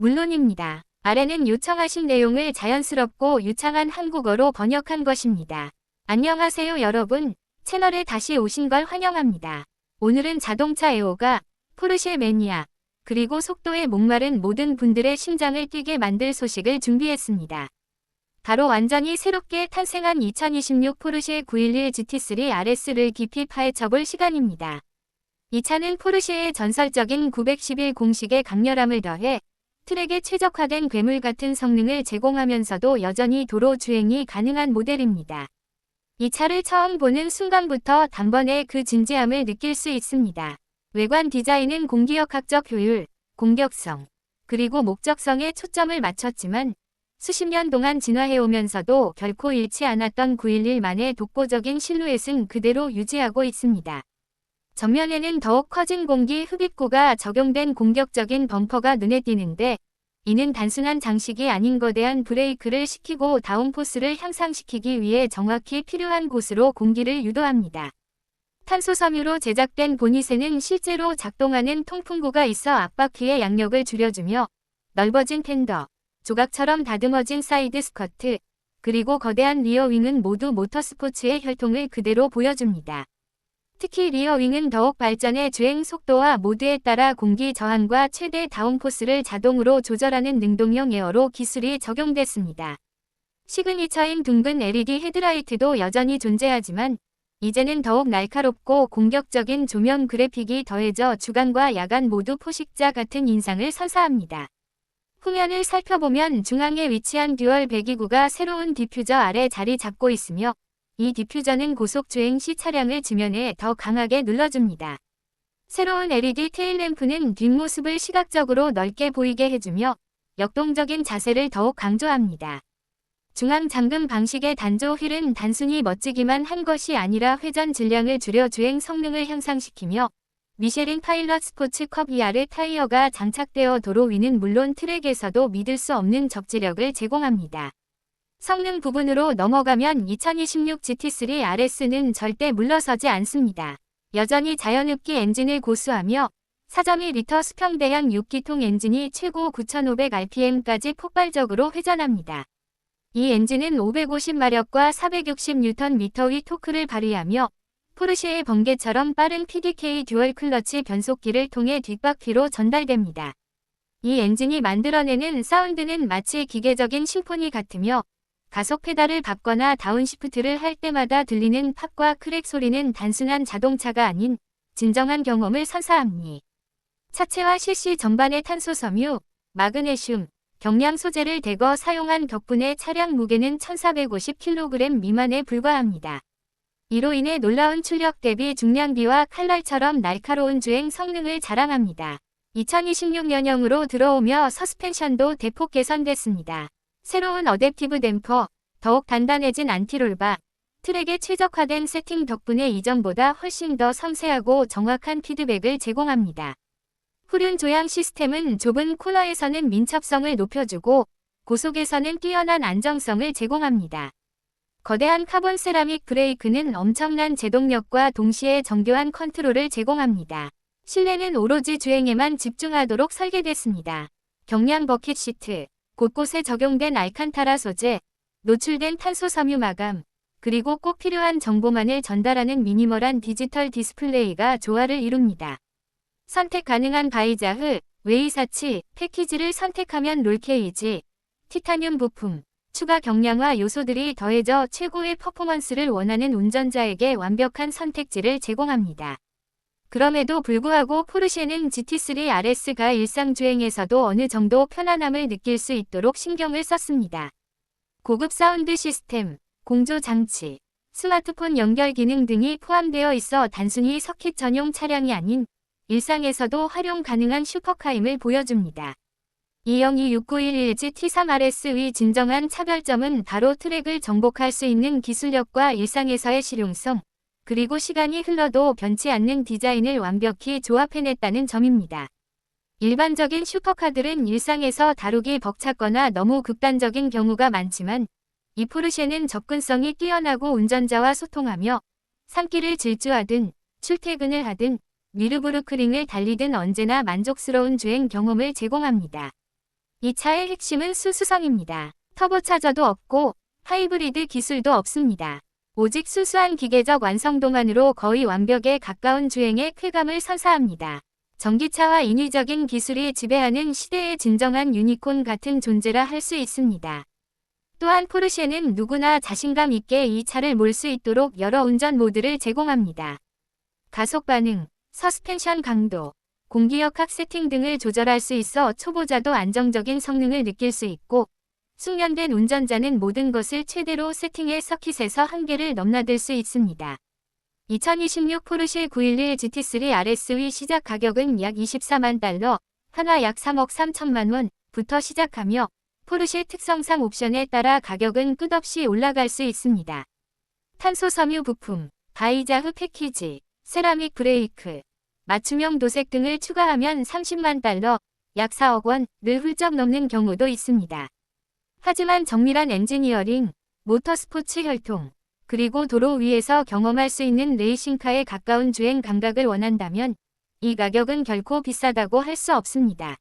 물론입니다. 아래는 요청하신 내용을 자연스럽고 유창한 한국어로 번역한 것입니다. 안녕하세요 여러분. 채널에 다시 오신 걸 환영합니다. 오늘은 자동차 애호가, 포르쉐 매니아, 그리고 속도에 목마른 모든 분들의 심장을 뛰게 만들 소식을 준비했습니다. 바로 완전히 새롭게 탄생한 2026 포르쉐 911 GT3 RS를 깊이 파헤쳐볼 시간입니다. 이 차는 포르쉐의 전설적인 911 공식의 강렬함을 더해 트랙에 최적화된 괴물 같은 성능을 제공하면서도 여전히 도로 주행이 가능한 모델입니다. 이 차를 처음 보는 순간부터 단번에 그 진지함을 느낄 수 있습니다. 외관 디자인은 공기역학적 효율, 공격성, 그리고 목적성에 초점을 맞췄지만 수십 년 동안 진화해오면서도 결코 잃지 않았던 911만의 독보적인 실루엣은 그대로 유지하고 있습니다. 전면에는 더욱 커진 공기 흡입구가 적용된 공격적인 범퍼가 눈에 띄는데 이는 단순한 장식이 아닌 거대한 브레이크를 시키고 다운포스를 향상시키기 위해 정확히 필요한 곳으로 공기를 유도합니다. 탄소 섬유로 제작된 보닛에는 실제로 작동하는 통풍구가 있어 앞바퀴의 양력을 줄여주며 넓어진 팬더, 조각처럼 다듬어진 사이드 스커트, 그리고 거대한 리어윙은 모두 모터스포츠의 혈통을 그대로 보여줍니다. 특히 리어윙은 더욱 발전해 주행 속도와 모드에 따라 공기 저항과 최대 다운포스를 자동으로 조절하는 능동형 에어로 기술이 적용됐습니다. 시그니처인 둥근 LED 헤드라이트도 여전히 존재하지만 이제는 더욱 날카롭고 공격적인 조명 그래픽이 더해져 주간과 야간 모두 포식자 같은 인상을 선사합니다. 후면을 살펴보면 중앙에 위치한 듀얼 배기구가 새로운 디퓨저 아래 자리 잡고 있으며 이 디퓨저는 고속 주행 시 차량을 지면에 더 강하게 눌러줍니다. 새로운 LED 테일램프는 뒷모습을 시각적으로 넓게 보이게 해주며 역동적인 자세를 더욱 강조합니다. 중앙 잠금 방식의 단조 휠은 단순히 멋지기만 한 것이 아니라 회전 질량을 줄여 주행 성능을 향상시키며 미쉐린 파일럿 스포츠 컵 ER 타이어가 장착되어 도로 위는 물론 트랙에서도 믿을 수 없는 적지력을 제공합니다. 성능 부분으로 넘어가면 2026 GT3 RS는 절대 물러서지 않습니다. 여전히 자연흡기 엔진을 고수하며 4.2리터 수평 대형 6기통 엔진이 최고 9,500rpm까지 폭발적으로 회전합니다. 이 엔진은 550마력과 460Nm의 토크를 발휘하며 포르쉐의 번개처럼 빠른 PDK 듀얼 클러치 변속기를 통해 뒷바퀴로 전달됩니다. 이 엔진이 만들어내는 사운드는 마치 기계적인 심포니 같으며 가속 페달을 밟거나 다운시프트를 할 때마다 들리는 팝과 크랙 소리는 단순한 자동차가 아닌 진정한 경험을 선사합니다. 차체와 실시 전반의 탄소 섬유, 마그네슘, 경량 소재를 대거 사용한 덕분에 차량 무게는 1450kg 미만에 불과합니다. 이로 인해 놀라운 출력 대비 중량비와 칼날처럼 날카로운 주행 성능을 자랑합니다. 2026년형으로 들어오며 서스펜션도 대폭 개선됐습니다. 새로운 어댑티브 댐퍼, 더욱 단단해진 안티롤바, 트랙에 최적화된 세팅 덕분에 이전보다 훨씬 더 섬세하고 정확한 피드백을 제공합니다. 후륜 조향 시스템은 좁은 코너에서는 민첩성을 높여주고 고속에서는 뛰어난 안정성을 제공합니다. 거대한 카본 세라믹 브레이크는 엄청난 제동력과 동시에 정교한 컨트롤을 제공합니다. 실내는 오로지 주행에만 집중하도록 설계됐습니다. 경량 버킷 시트, 곳곳에 적용된 알칸타라 소재, 노출된 탄소 섬유 마감, 그리고 꼭 필요한 정보만을 전달하는 미니멀한 디지털 디스플레이가 조화를 이룹니다. 선택 가능한 바이자흐, 웨이사치, 패키지를 선택하면 롤케이지, 티타늄 부품, 추가 경량화 요소들이 더해져 최고의 퍼포먼스를 원하는 운전자에게 완벽한 선택지를 제공합니다. 그럼에도 불구하고 포르쉐는 GT3 RS가 일상주행에서도 어느 정도 편안함을 느낄 수 있도록 신경을 썼습니다. 고급 사운드 시스템, 공조 장치, 스마트폰 연결 기능 등이 포함되어 있어 단순히 서킷 전용 차량이 아닌 일상에서도 활용 가능한 슈퍼카임을 보여줍니다. 2026911G T3RS의 진정한 차별점은 바로 트랙을 정복할 수 있는 기술력과 일상에서의 실용성, 그리고 시간이 흘러도 변치 않는 디자인을 완벽히 조합해냈다는 점입니다. 일반적인 슈퍼카들은 일상에서 다루기 벅찼거나 너무 극단적인 경우가 많지만 이 포르쉐는 접근성이 뛰어나고 운전자와 소통하며 산길을 질주하든 출퇴근을 하든 미르부르크링을 달리든 언제나 만족스러운 주행 경험을 제공합니다. 이 차의 핵심은 수수성입니다. 터보차저도 없고 하이브리드 기술도 없습니다. 오직 수수한 기계적 완성도만으로 거의 완벽에 가까운 주행의 쾌감을 선사합니다. 전기차와 인위적인 기술이 지배하는 시대의 진정한 유니콘 같은 존재라 할 수 있습니다. 또한 포르쉐는 누구나 자신감 있게 이 차를 몰 수 있도록 여러 운전 모드를 제공합니다. 가속 반응, 서스펜션 강도, 공기역학 세팅 등을 조절할 수 있어 초보자도 안정적인 성능을 느낄 수 있고 숙련된 운전자는 모든 것을 최대로 세팅해 서킷에서 한계를 넘나들 수 있습니다. 2026 포르쉐 911 GT3 RS의 시작 가격은 약 24만 달러, 하나 약 3억 3천만 원부터 시작하며 포르쉐 특성상 옵션에 따라 가격은 끝없이 올라갈 수 있습니다. 탄소 섬유 부품, 바이자흐 패키지, 세라믹 브레이크, 맞춤형 도색 등을 추가하면 30만 달러, 약 4억 원을 훌쩍 넘는 경우도 있습니다. 하지만 정밀한 엔지니어링, 모터스포츠 혈통, 그리고 도로 위에서 경험할 수 있는 레이싱카에 가까운 주행 감각을 원한다면 이 가격은 결코 비싸다고 할 수 없습니다.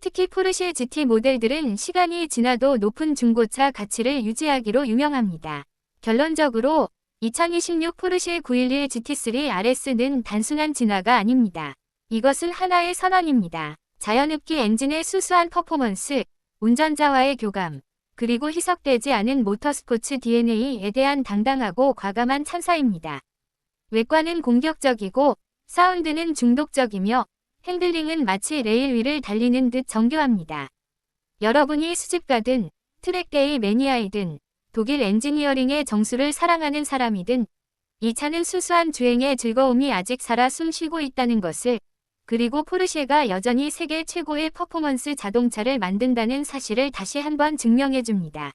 특히 포르쉐 GT 모델들은 시간이 지나도 높은 중고차 가치를 유지하기로 유명합니다. 결론적으로 2026 포르쉐 911 GT3 RS는 단순한 진화가 아닙니다. 이것은 하나의 선언입니다. 자연흡기 엔진의 수수한 퍼포먼스, 운전자와의 교감, 그리고 희석되지 않은 모터스포츠 DNA에 대한 당당하고 과감한 찬사입니다. 외관은 공격적이고 사운드는 중독적이며 핸들링은 마치 레일 위를 달리는 듯 정교합니다. 여러분이 수집가든 트랙데이 매니아이든 독일 엔지니어링의 정수를 사랑하는 사람이든 이 차는 수수한 주행의 즐거움이 아직 살아 숨쉬고 있다는 것을 그리고 포르쉐가 여전히 세계 최고의 퍼포먼스 자동차를 만든다는 사실을 다시 한번 증명해 줍니다.